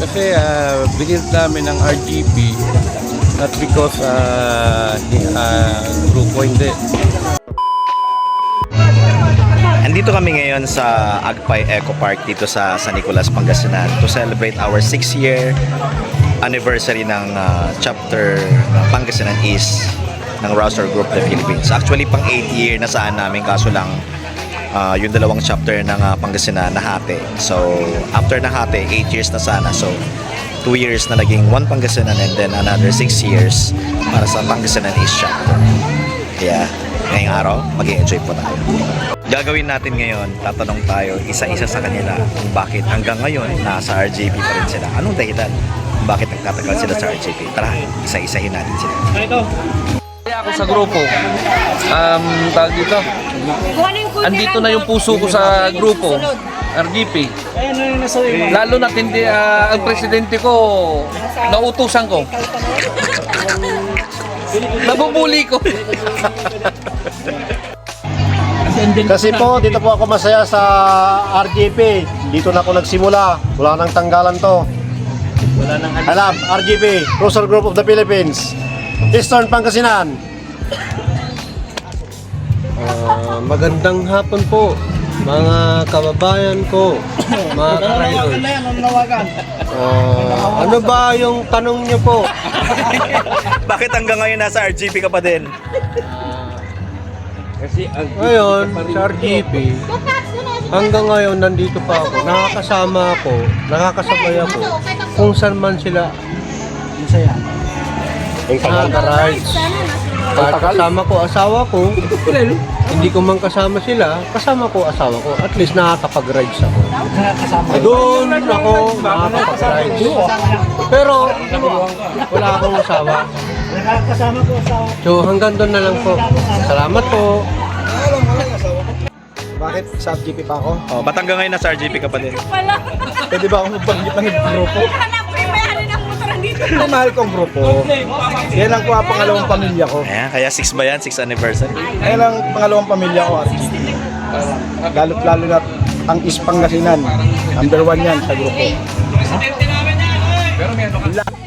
Kasi uh, binil namin ng RGP not because uh, uh, grupo hindi. Andito kami ngayon sa Agpay Eco Park dito sa San Nicolas, Pangasinan to celebrate our 6-year anniversary ng uh, chapter ng Pangasinan East ng Rouser Group the Philippines. Actually, pang 8 year na saan namin kaso lang uh, yung dalawang chapter ng uh, Pangasinan nahati. So, after nahati, 8 years na sana. So, 2 years na naging one Pangasinan and then another 6 years para sa Pangasinan East chapter. Kaya, ngayong araw, mag-enjoy po tayo. Gagawin natin ngayon, tatanong tayo isa-isa sa kanila kung bakit hanggang ngayon nasa RJP pa rin sila. Anong dahilan? Bakit nagtatagal sila sa RJP? Tara, isa-isahin natin sila. Ako sa grupo, um, tawag dito, andito na yung puso ko sa grupo, RGP. Lalo na hindi ah, ang presidente ko, nautusan ko. Nabubuli ko. Kasi po, dito po ako masaya sa RGP. Dito na ako nagsimula. Wala nang tanggalan to. Wala nang Alam, RGP, Cruiser Group of the Philippines. Eastern Pangasinan. Ah, magandang hapon po mga kababayan ko, mga ka-riders. Ah, ano ba yung tanong niyo po? bakit hanggang ngayon nasa RJP ka pa din? Ngayon, sa RGP, hanggang ngayon nandito pa ako. Nakakasama ako, nakakasabay ako kung saan man sila nakaka-rides. Kahit kasama ko asawa ko, hindi ko man kasama sila, kasama ko asawa ko. At least nakakapag-rides ako. Doon ako nakakapag-rides. Pero wala akong asawa. So hanggang doon na lang po. Salamat po. Bakit sa RGP pa ako? Oh, ba't hanggang ngayon nasa RJP ka pa din? Pwede ba akong magbanggit ng grupo? Ang mahal kong grupo. Yan ang kuha pangalawang pamilya ko. Ayan, kaya 6 ba yan? 6 anniversary? Yan ang pangalawang pamilya ko. RGP. Lalo't lalo na ang East Pangasinan. Number one yan sa grupo.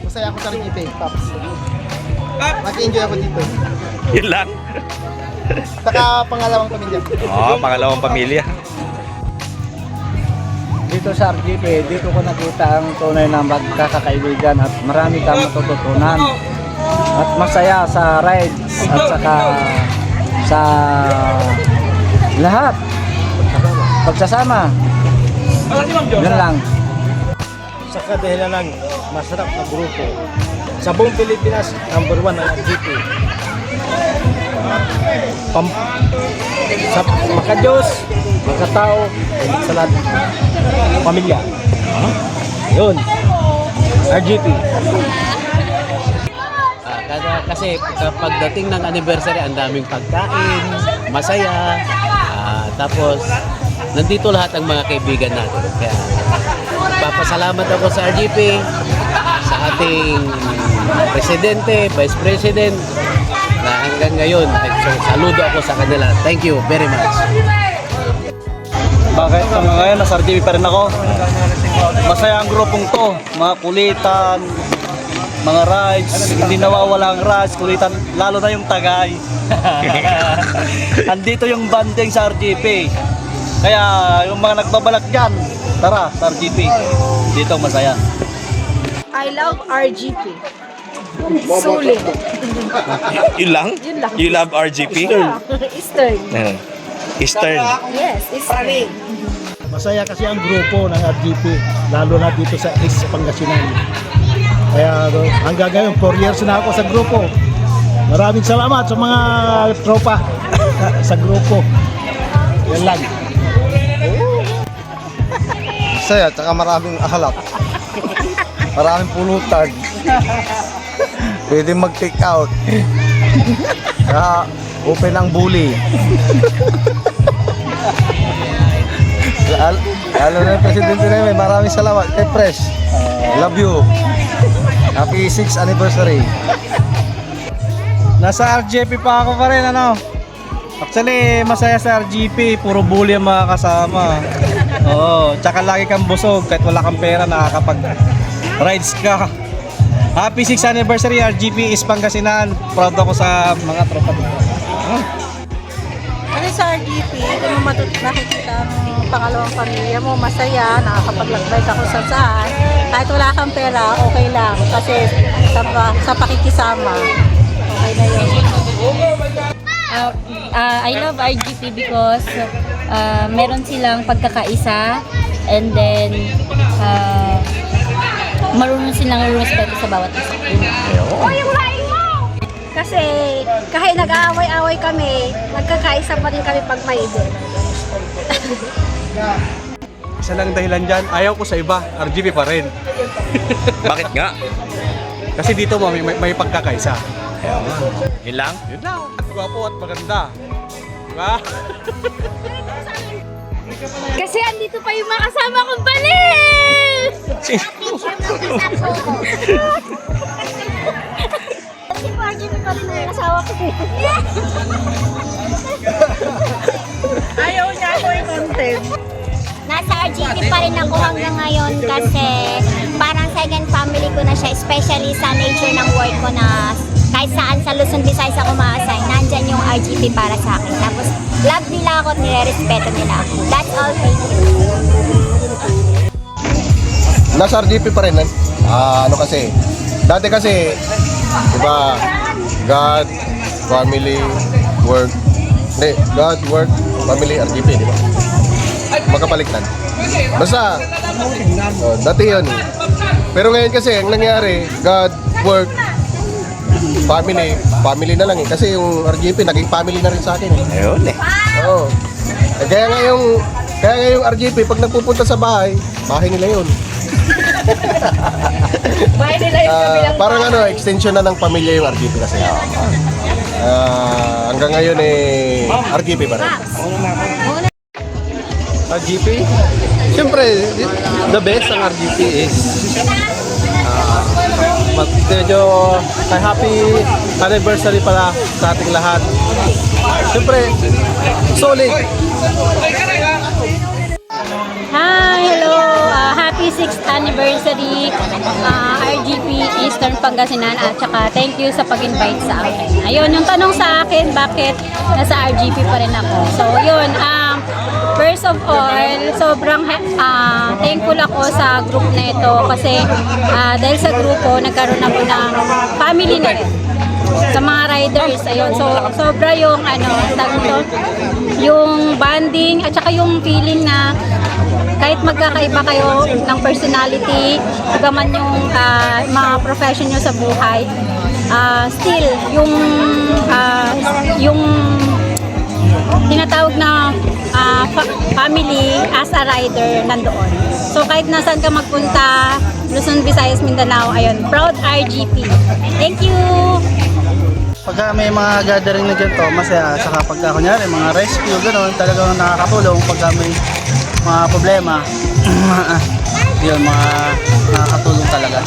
Masaya ako sa RGP, Paps. Nag-enjoy ako dito. Yun lang. Saka pangalawang pamilya. Oh, pangalawang pamilya. Dito sa RGP, dito ko nakita ang tunay na magkakakaibigan at marami kang matututunan. At masaya sa rides at saka sa lahat. Pagsasama. Yun lang. Sa kadahilan ng masarap na grupo. Sa buong Pilipinas, number one ang RGP. Pam sa makadiyos, makatao, sa lahat. Pamilya. Yun. RGP. Ah, kasi kapag dating ng anniversary, ang daming pagkain, masaya, ah, tapos nandito lahat ang mga kaibigan natin. Kaya papasalamat ako sa RGP, sa ating presidente, vice president, na hanggang ngayon, so, saludo ako sa kanila. Thank you very much. Bakit hanggang ngayon nasa RGB pa rin ako? Masaya ang grupong to, mga kulitan, mga rides, hindi nawawala ang rides, kulitan, lalo na yung tagay. Andito yung banding sa RGP. Kaya yung mga nagbabalak dyan, tara sa RGP. Dito masaya. I love RGP. Sulit. Yun lang? Yun lang. You love RJP? Eastern. Eh, Eastern. Yes, Eastern. Masaya kasi ang grupo ng RGP, lalo na dito sa East Pangasinan. Kaya do- hanggang ngayon, 4 years na ako sa grupo. Maraming salamat sa mga tropa sa grupo. Yan lang. Saya, tsaka maraming ahalap. Maraming pulutan. Pwede mag-take out. Kaya open ang bully. Lalo, na yung presidente namin, maraming salamat kay Pres. Love you. Happy 6th anniversary. Nasa RGP pa ako pa rin, ano? Actually, masaya sa RGP, puro bully ang mga kasama. Oo, tsaka lagi kang busog, kahit wala kang pera, nakakapag rides ka. Happy 6th anniversary RGP is Pangasinan. Proud ako sa mga tropa dito. Ano sa RGP, kung mo matut nakikita ang pangalawang pamilya mo, masaya, nakakapaglakbay ka kung saan saan. Kahit wala kang pera, okay lang. Kasi sa, sa pakikisama, okay na yun. Uh, uh, I love RGP because uh, meron silang pagkakaisa and then uh, marunong silang respeto sa bawat isa. Kasi kahit nag-aaway-away kami, nagkakaisa pa rin kami pag may event. Isa lang dahilan dyan, ayaw ko sa iba, RGB pa rin. Bakit nga? Kasi dito mo may, may, may pagkakaisa. Yun lang? Yun lang. At gwapo at maganda. Diba? Kasi andito pa yung mga kasama kong balit! Kasi po, RGP pa rin ang asawa ko. Ayaw niya ako i-content. Nasa RGP pa rin ako hanggang ngayon kasi parang second family ko na siya, especially sa nature ng work ko na kahit saan sa Luzon, Visayas ako ma-assign, nandyan yung RGP para sa akin. Tapos, love nila ako at nire-respeto nila ako. That's all, thank you. Nasa RDP pa rin. eh. Ah, ano kasi, dati kasi, di ba, God, family, work. Hindi, God, work, family, RDP, di ba? Magkapaliktad. Basta, oh, dati yun. Pero ngayon kasi, ang nangyari, God, work, family, family na lang eh. Kasi yung RGP, naging family na rin sa akin eh. Ayun eh. Oo. Eh, kaya nga yung, kaya nga yung RGP, pag nagpupunta sa bahay, bahay nila yun. Nila yung Ah, kabilang parang ano, extension na ng pamilya yung RGP kasi. Ah, hanggang ngayon eh, RGP pa rin. RGP? Siyempre, the best ang RGP is uh, medyo uh, happy anniversary pala sa ating lahat. Siyempre, solid. Hi! Hello! Uh, happy 6th anniversary uh, RGP Eastern Pangasinan at saka thank you sa pag-invite sa akin. Ayun, yung tanong sa akin, bakit nasa RGP pa rin ako? So, yun. Um, first of all, sobrang uh, thankful ako sa group na ito kasi uh, dahil sa grupo, nagkaroon ako ng family na rin sa mga riders. Ayun, so sobra yung ano, tawag nito, yung bonding at saka yung feeling na kahit magkakaiba kayo ng personality, iba man yung ah, mga profession nyo sa buhay, ah, still yung ah, yung tinatawag na ah, fa- family as a rider nandoon. So kahit nasan ka magpunta, Luzon, Visayas, Mindanao, ayun, proud RGP. Thank you! Pagka may mga gathering na ganito, masaya. Saka pagka kunyari, mga rescue, gano'n, talagang nakakatulong pagka may mga problema. Yun, mga nakakatulong talaga.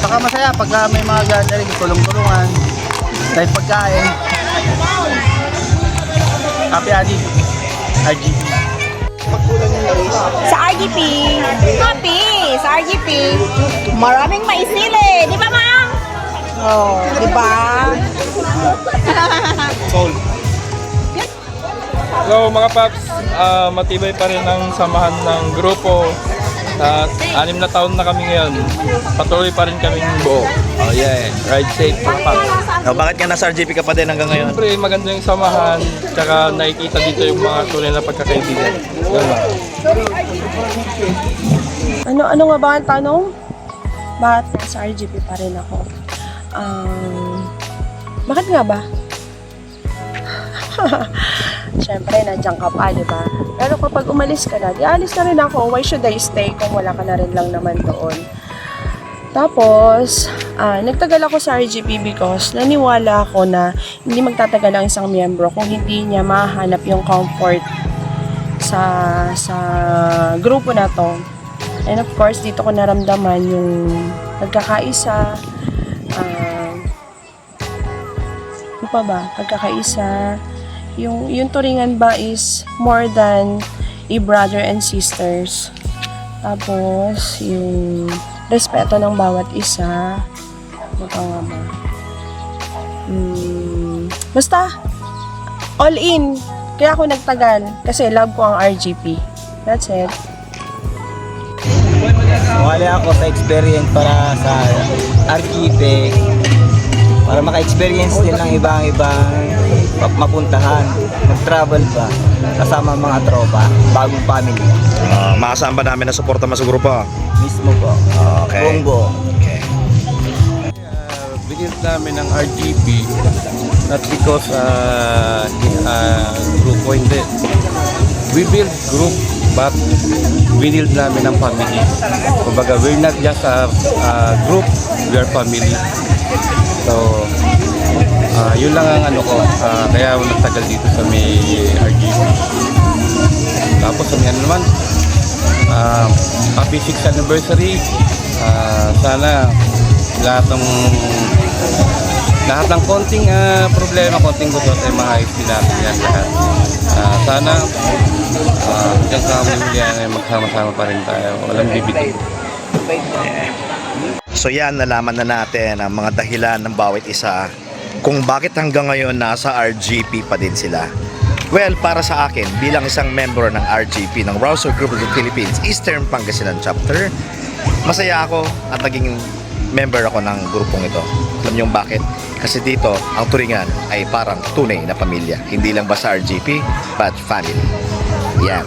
Saka masaya pagka may mga gathering, tulong-tulungan, dahil pagkain. Happy Adi, RGP. Sa RGP, happy! Sa RGP, maraming maisili. Di ba, ma'am? Oh, di ba? So mga paps, ah, matibay pa rin ang samahan ng grupo. At anim na taon na kami ngayon. Patuloy pa rin kaming buo. Oh yeah, ride safe paps. Oh, bakit nga nasa RGP ka pa din hanggang ngayon? Siyempre maganda yung samahan, tsaka nakikita dito yung mga tunay na pagkakaibigan. Ano, ano nga ba ang tanong? Bakit nasa RGP pa rin ako? Um, bakit nga ba? Siyempre, nandiyan ka pa, di ba? Pero kapag umalis ka na, di alis na rin ako. Why should I stay kung wala ka na rin lang naman doon? Tapos, ah, nagtagal ako sa RGP because naniwala ako na hindi magtatagal ang isang miyembro kung hindi niya mahanap yung comfort sa sa grupo na to. And of course, dito ko naramdaman yung pagkakaisa, um, ano pa ba? Pagkakaisa, yung, yung turingan ba is more than a brother and sisters. Tapos, yung respeto ng bawat isa. Ano pa nga ba? Hmm, basta, all in. Kaya ako nagtagal. Kasi love ko ang RGP. That's it. Wala ako sa experience para sa RGP para maka-experience din ng ibang ibang mapuntahan, mag-travel pa kasama mga tropa, bagong family. Uh, makasama ba namin na suporta mo sa grupo? Mismo po. Okay. Buong buo. Binil namin ng RGP not because uh, uh, grupo hindi. We build group but binil namin ng family. Kumbaga, we're not just a, a group, we are family. So, uh, yun lang ang ano ko. Uh, kaya ako nagtagal dito sa may RGP. Tapos, sa ano naman, uh, happy 6th anniversary. Uh, sana lahat ng lahat ng konting ah, problema, konting gusto ay maayos din natin yan lahat. Ah, sana uh, hanggang sa kamilian ay magsama-sama pa rin tayo. Walang bibigay. So yan, nalaman na natin ang mga dahilan ng bawat isa kung bakit hanggang ngayon nasa RGP pa din sila. Well, para sa akin, bilang isang member ng RGP ng Rouser Group of the Philippines Eastern Pangasinan Chapter, masaya ako at naging member ako ng grupong ito. Alam niyo bakit? Kasi dito, ang turingan ay parang tunay na pamilya. Hindi lang basta RGP, but family. Yan.